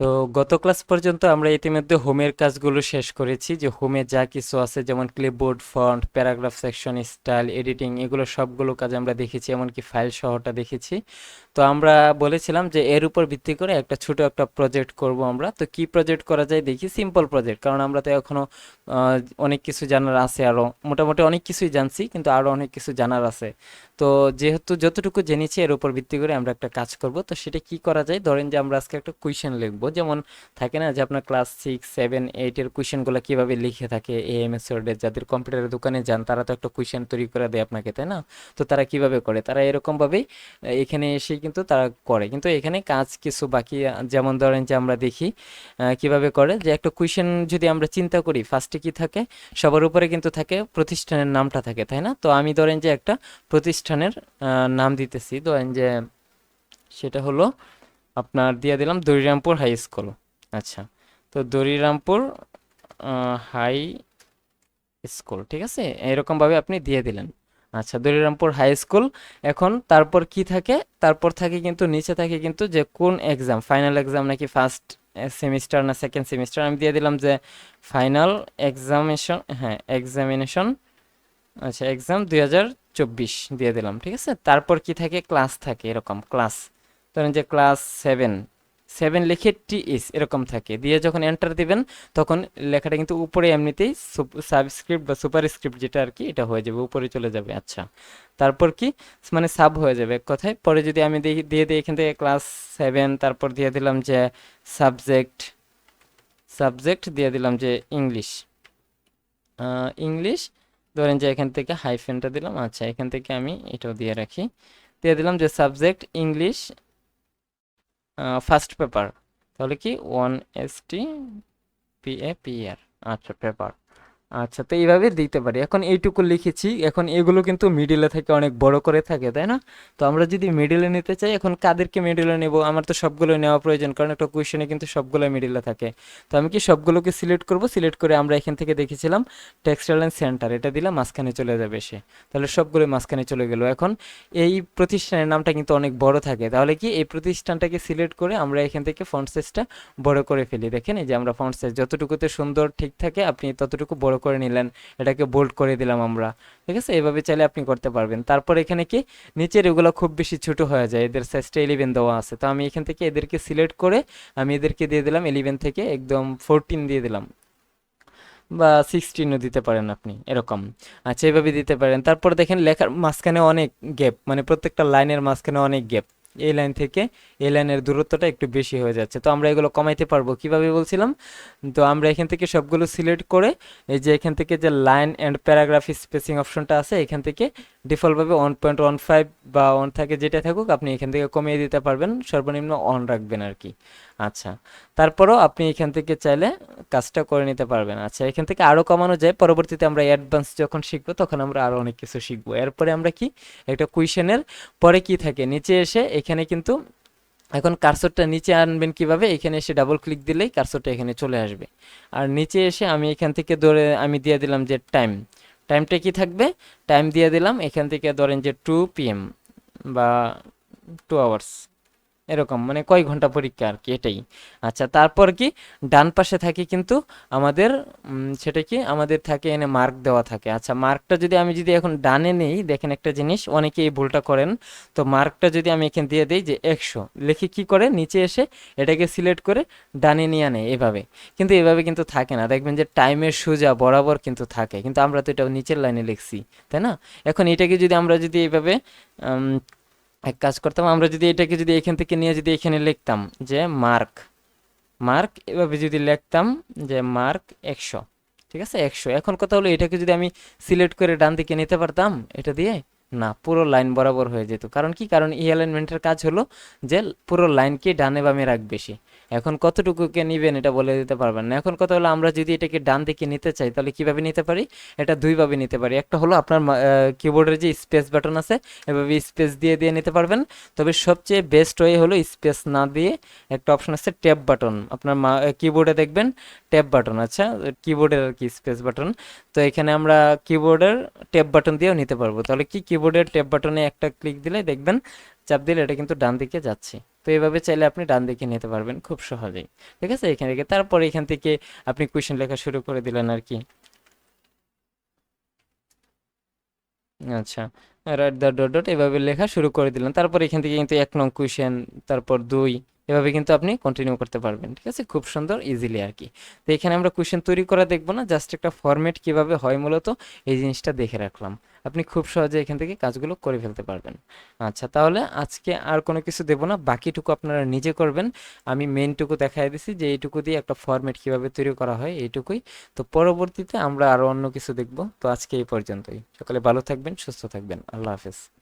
তো গত ক্লাস পর্যন্ত আমরা ইতিমধ্যে হোমের কাজগুলো শেষ করেছি যে হোমে যা কিছু আছে যেমন clipboard font paragraph section style editing এগুলো সবগুলো কাজ আমরা দেখেছি এমনকি ফাইল সহটা দেখেছি। তো আমরা বলেছিলাম যে এর উপর ভিত্তি করে একটা ছোট একটা প্রজেক্ট করব আমরা। তো কি প্রজেক্ট করা যায় দেখি? সিম্পল প্রজেক্ট কারণ আমরা তো এখনও আহ, অনেক কিছু জানার আছে আরও মোটামুটি অনেক কিছুই জানছি কিন্তু আরও অনেক কিছু জানার আছে। তো যেহেতু যতটুকু জেনেছি এর উপর ভিত্তি করে আমরা একটা কাজ করব। তো সেটা কি করা যায়? ধরেন যে আমরা আজকে একটা কুইশন লিখব। যেমন থাকে না যে আপনার ক্লাস সিক্স সেভেন এইটের কুইশনগুলো কীভাবে লিখে থাকে? এ এএমএস ওয়ার্ডের যাদের কম্পিউটারের দোকানে যান, তারা তো একটা কুইশন তৈরি করে দেয় আপনাকে, তাই না? তো তারা কীভাবে করে? তারা এরকম ভাবেই এখানে এসে কিন্তু তারা করে। কিন্তু এখানে কাজ কিছু বাকি যেমন ধরেন যে আমরা দেখি কীভাবে করে? যে একটা কুইশন যদি আমরা চিন্তা করি ফার্স্টে কি থাকে? সবার উপরে কিন্তু থাকে, প্রতিষ্ঠানের নামটা থাকে, তাই না? তো আমি ধরেন যে একটা প্রতিষ্ঠানের আহ, নাম দিতেছি। ধরেন যে সেটা হলো আপনার দিয়ে দিলাম দরিরামপুর হাই স্কুল। আচ্ছা তো দরিরামপুর হাই স্কুল ঠিক আছে? এরকম ভাবে আপনি দিয়ে দিলেন। আচ্ছা দরিরামপুর হাই স্কুল। এখন তারপর কি থাকে? তারপর থাকে কিন্তু নিচে থাকে কিন্তু যে কোন এক্সাম ফাইনাল এক্সাম নাকি ফার্স্ট সেমিস্টার না সেকেন্ড সেমিস্টার আমি দিয়ে দিলাম যে ফাইনাল এক্সামিনেশন হ্যাঁ এক্সামিনেশন আচ্ছা এক্সাম দুই হাজার চব্বিশ দিয়ে দিলাম, ঠিক আছে? তারপর কি থাকে? ক্লাস থাকে, এরকম ক্লাস ধরেন যে ক্লাস সেভেন সেভেন লিখে টিএস এরকম থাকে। দিয়ে যখন এন্টার দিবেন, তখন লেখাটা কিন্তু উপরে এমনিতেই সাবস্ক্রিপ্ট বা সুপার স্ক্রিপ্ট যেটা আর কি, এটা হয়ে যাবে, উপরে চলে যাবে আচ্ছা। তারপর কি? মানে সাব হয়ে যাবে এক কথায়। পরে যদি আমি দিয়ে দিই এখান থেকে ক্লাস সেভেন তারপর দিয়ে দিলাম যে সাবজেক্ট সাবজেক্ট দিয়ে দিলাম যে ইংলিশ ইংলিশ ধরেন যে এখান থেকে হাইফেনটা দিলাম আচ্ছা এখান থেকে আমি এটাও দিয়ে রাখি। দিয়ে দিলাম যে সাবজেক্ট ইংলিশ ফার্স্ট পেপার তাহলে কি? One S T P A P R আচ্ছা পেপার আচ্ছা তো এইভাবে দিতে পারি। এখন এইটুকু লিখেছি। এখন এগুলো কিন্তু মিডিলে থেকে অনেক বড় করে থাকে, তাই না? তো আমরা যদি মিডিলে নিতে চাই, এখন কাদেরকে মিডিলে নেব? আমার তো সবগুলো নেওয়া প্রয়োজন, কারণ একটা কোয়েশনে কিন্তু সবগুলো মিডিলে থাকে। তো আমি কি সবগুলোকে সিলেক্ট করব? সিলেক্ট করে আমরা এখান থেকে দেখেছিলাম টেক্সটাইল অ্যান্ড সেন্টার এটা দিলাম, মাঝখানে চলে যাবে সে। তাহলে সবগুলো মাঝখানে চলে গেল। এখন এই প্রতিষ্ঠানের নামটা কিন্তু অনেক বড় থাকে। তাহলে কি এই প্রতিষ্ঠানটাকে সিলেক্ট করে আমরা এখান থেকে ফন্ট সাইজটা বড় করে ফেলি? দেখেন এই যে আমরা ফন্ট সাইজ যতটুকুতে সুন্দর, ঠিক থাকে, আপনি ততটুকু বড় করে নিলেন, এটাকে বোল্ড করে দিলাম আমরা। ঠিক আছে? এভাবে চাইলে আপনি করতে পারবেন। তারপর এখানে কি? নিচের এগুলো খুব বেশি ছোট হয়ে যায়। এদের সাইজটা ইলেভেন দেওয়া আছে। তো আমি এখান থেকে এদেরকে সিলেক্ট করে আমি এদেরকে দিয়ে দিলাম। ইলেভেন থেকে একদম ফোরটিন দিয়ে দিলাম। বা সিক্সটিনও দিতে পারেন আপনি, এরকম। আচ্ছা এভাবে দিতে পারেন। তারপর দেখেন, লেখার মাঝখানে অনেক গ্যাপ মানে প্রত্যেকটা লাইনের মাঝখানে অনেক গ্যাপ এই লাইন থেকে এই লাইনের দূরত্বটা একটু বেশি হয়ে যাচ্ছে। তো আমরা এগুলো কমাইতে পারব কীভাবে বলছিলাম? তো আমরা এখান থেকে সবগুলো সিলেক্ট করে এই যে এখান থেকে যে লাইন অ্যান্ড প্যারাগ্রাফ স্পেসিং অপশনটা আছে, এখান থেকে ডিফল্টভাবে ওয়ান পয়েন্ট ওয়ান ফাইভ বা ওয়ান থাকে যেটা থাকুক, আপনি এখান থেকে কমিয়ে দিতে পারবেন। সর্বনিম্ন অন রাখবেন আর কি। আচ্ছা তারপরও আপনি এখান থেকে চাইলে কাজটা করে নিতে পারবেন। আচ্ছা এখান থেকে আরও কমানো যায়। পরবর্তীতে আমরা অ্যাডভান্স যখন শিখব, তখন আমরা আরও অনেক কিছু শিখব। এরপরে আমরা কি? একটা কুইশনের পরে কি থাকে? নিচে এসে এখানে কিন্তু এখন কার্সরটা নিচে আনবেন কীভাবে? এখানে এসে ডাবল ক্লিক দিলেই কার্সরটা এখানে চলে আসবে। আর নিচে এসে আমি এখান থেকে ধরে আমি দিয়ে দিলাম যে টাইম টাইমটা কি থাকবে? টাইম দিয়ে দিলাম, এখান থেকে ধরেন যে টু পিএম বা টু আওয়ার্স এরকম মানে কয় ঘণ্টা পরীক্ষা আর কি এটাই। আচ্ছা তারপর কি? ডান পাশে থাকে কিন্তু আমাদের সেটা কি? আমাদের থাকে এনে মার্ক দেওয়া থাকে। আচ্ছা মার্কটা যদি আমি যদি এখন ডানে নেই দেখেন একটা জিনিস অনেকে এই ভুলটা করেন। তো মার্কটা যদি আমি এখানে দিয়ে দিই যে একশো লিখে কি করে? নিচে এসে এটাকে সিলেক্ট করে ডানে নিয়ে আনে এভাবে। কিন্তু এভাবে কিন্তু থাকে না। দেখবেন যে টাইমের সোজা বরাবর কিন্তু থাকে। কিন্তু আমরা তো এটা নিচের লাইনে লিখছি তাই না? এখন এটাকে যদি আমরা যদি এইভাবে উম, এক কাজ করতাম, আমরা যদি এটাকে যদি এখান থেকে নিয়ে যদি এখানে লিখতাম যে মার্ক মার্ক এভাবে যদি লিখতাম যে মার্ক একশো, ঠিক আছে? একশো। এখন কথা হলো এটাকে যদি আমি সিলেক্ট করে ডান দিকে নিতে পারতাম, এটা দিয়ে না, পুরো লাইন বরাবর হয়ে যেত। কারণ কি? কারণ ই অ্যালাইনমেন্টের কাজ হলো যে পুরো লাইনকে ডানে বামে রাখবে সে। এখন কতটুকুকে নিবেন এটা বলে দিতে পারবেন না। এখন কথা হলো আমরা যদি এটাকে ডান দিকে নিতে চাই, তাহলে কীভাবে নিতে পারি? এটা দুইভাবে নিতে পারি। একটা হলো আপনার কিবোর্ডের যে স্পেস বাটন আছে, এভাবে স্পেস দিয়ে দিয়ে নিতে পারবেন। তবে সবচেয়ে বেস্ট ওয়ে হলো স্পেস না দিয়ে একটা অপশন আছে ট্যাব বাটন আপনার কিবোর্ডে দেখবেন ট্যাব বাটন আচ্ছা? কিবোর্ডের আর কি স্পেস বাটন তো এখানে আমরা কিবোর্ডের ট্যাব বাটন দিয়েও নিতে পারব। তাহলে কি কিবোর্ডের ট্যাব বাটনে একটা ক্লিক দিলে দেখবেন চাপ দিলে এটা কিন্তু ডান দিকে যাচ্ছে। তো এইভাবে চাইলে আপনি ডান দিকে নিতে পারবেন খুব সহজেই। ঠিক আছে? এখান থেকে তারপরে এখান থেকে আপনি কোয়েশ্চেন লেখা শুরু করে দিলেন আর কি। আচ্ছা রাইট দ্য ডট ডট এভাবে লেখা শুরু করে দিলেন। তারপর এখান থেকে কিন্তু এক নং কোয়েশ্চেন তারপর দুই এভাবে কিন্তু আপনি কন্টিনিউ করতে পারবেন, ঠিক আছে? খুব সুন্দর ইজিলি আর কি। তো এখানে আমরা কোয়েশ্চেন তৈরি করা দেখব না জাস্ট একটা ফরম্যাট কীভাবে হয় মূলত, এই জিনিসটা দেখে রাখলাম। আপনি খুব সহজে এখান থেকে কাজগুলো করে ফেলতে পারবেন। আচ্ছা তাহলে আজকে আর কোনো কিছু দেবো না, বাকিটুকু আপনারা নিজে করবেন। আমি মেনটুকু দেখাই দিছি যে এইটুকু দিয়ে একটা ফরম্যাট কীভাবে তৈরি করা হয়, এইটুকুই। তো পরবর্তীতে আমরা আরও অন্য কিছু দেখব। তো আজকে এই পর্যন্তই। সকালে ভালো থাকবেন, সুস্থ থাকবেন। আল্লাহ হাফেজ।